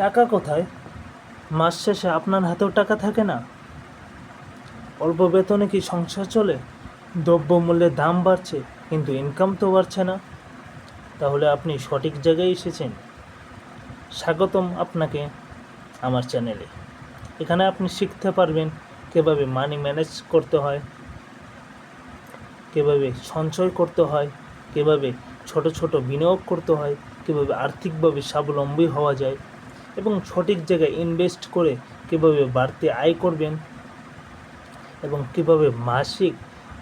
টাকা কোথায়? মাস শেষে আপনার হাতেও টাকা থাকে না? অল্প বেতনে কি সংসার চলে? দ্রব্যমূল্যের দাম বাড়ছে, কিন্তু ইনকাম তো বাড়ছে না। তাহলে আপনি সঠিক জায়গায় এসেছেন। স্বাগতম আপনাকে, আমার চ্যানেলে। এখানে আপনি শিখতে পারবেন কীভাবে মানি ম্যানেজ করতে হয়, কীভাবে সঞ্চয় করতে হয়, কীভাবে ছোট ছোট বিনিয়োগ করতে হয়, কীভাবে আর্থিকভাবে স্বাবলম্বী হওয়া যায়। এবং সঠিক জায়গায় ইনভেস্ট করে কীভাবে বাড়তি আয় করবেন এবং কীভাবে মাসিক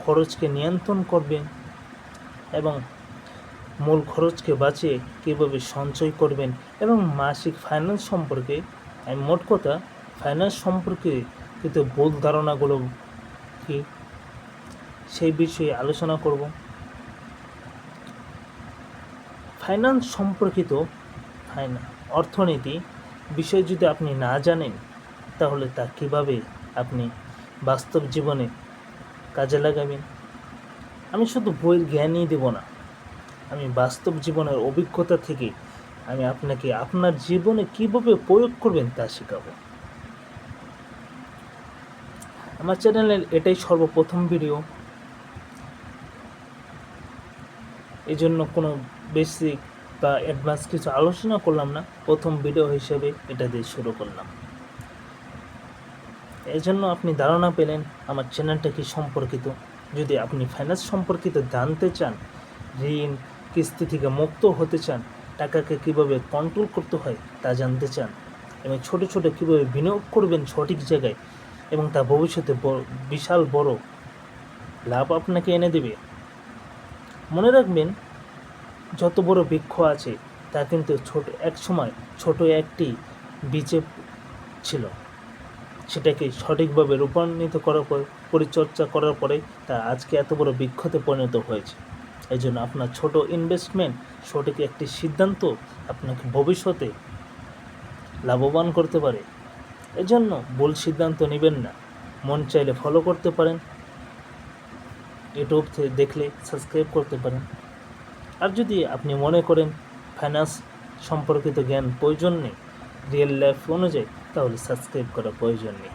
খরচকে নিয়ন্ত্রণ করবেন এবং মূল খরচকে বাঁচিয়ে কীভাবে সঞ্চয় করবেন এবং মাসিক ফাইন্যান্স সম্পর্কে, আমি মোট কথা ফাইন্যান্স সম্পর্কে কিন্তু ভুল ধারণাগুলো কি সেই বিষয়ে আলোচনা করব। ফাইন্যান্স সম্পর্কিত ফাইনা অর্থনীতি বিষয় যদি আপনি না জানেন, তাহলে তা কীভাবে আপনি বাস্তব জীবনে কাজে লাগাবেন? আমি শুধু বইয়ের জ্ঞানই দেব না। আমি বাস্তব জীবনের অভিজ্ঞতা থেকে আমি আপনাকে আপনার জীবনে কীভাবে প্রয়োগ করবেন তা শেখাবো। আমার চ্যানেলের এটাই সর্বপ্রথম ভিডিও। এই জন্য কোনো বেসিক বা অ্যাডভান্স কিছু আলোচনা করলাম না, প্রথম ভিডিও হিসেবে এটা দিয়ে শুরু করলাম। এই জন্য আপনি ধারণা পেলেন আমার চ্যানেলটা কি সম্পর্কিত। যদি আপনি ফাইন্যান্স সম্পর্কিত জানতে চান, ঋণ, কিস্তি থেকে মুক্ত হতে চান, টাকাকে কীভাবে কন্ট্রোল করতে হয় তা জানতে চান এবং ছোট ছোট কীভাবে বিনিয়োগ করবেন সঠিক জায়গায় এবং তা ভবিষ্যতে বিশাল বড় লাভ আপনাকে এনে দেবে। মনে রাখবেন যত বড় বৃক্ষ আছে, তা কিন্তু ছোট, এক সময় ছোট একটি বীজে ছিল। সেটাকে সঠিকভাবে রূপান্বিত করার পর পরিচর্যা করার পরে তা আজকে এত বড় বৃক্ষতে পরিণত হয়েছে। এই জন্য আপনার ছোট ইনভেস্টমেন্ট সঠিক একটি সিদ্ধান্ত আপনাকে ভবিষ্যতে লাভবান করতে পারে। এজন্য ভুল সিদ্ধান্ত নেবেন না। মন চাইলে ফলো করতে পারেন। ইউটিউব থেকে দেখলে সাবস্ক্রাইব করতে পারেন। আর যদি আপনি মনে করেন ফাইন্যান্স সম্পর্কিত জ্ঞান প্রয়োজন নেই রিয়েল লাইফ অনুযায়ী, তাহলে সাবস্ক্রাইব করা প্রয়োজন নেই।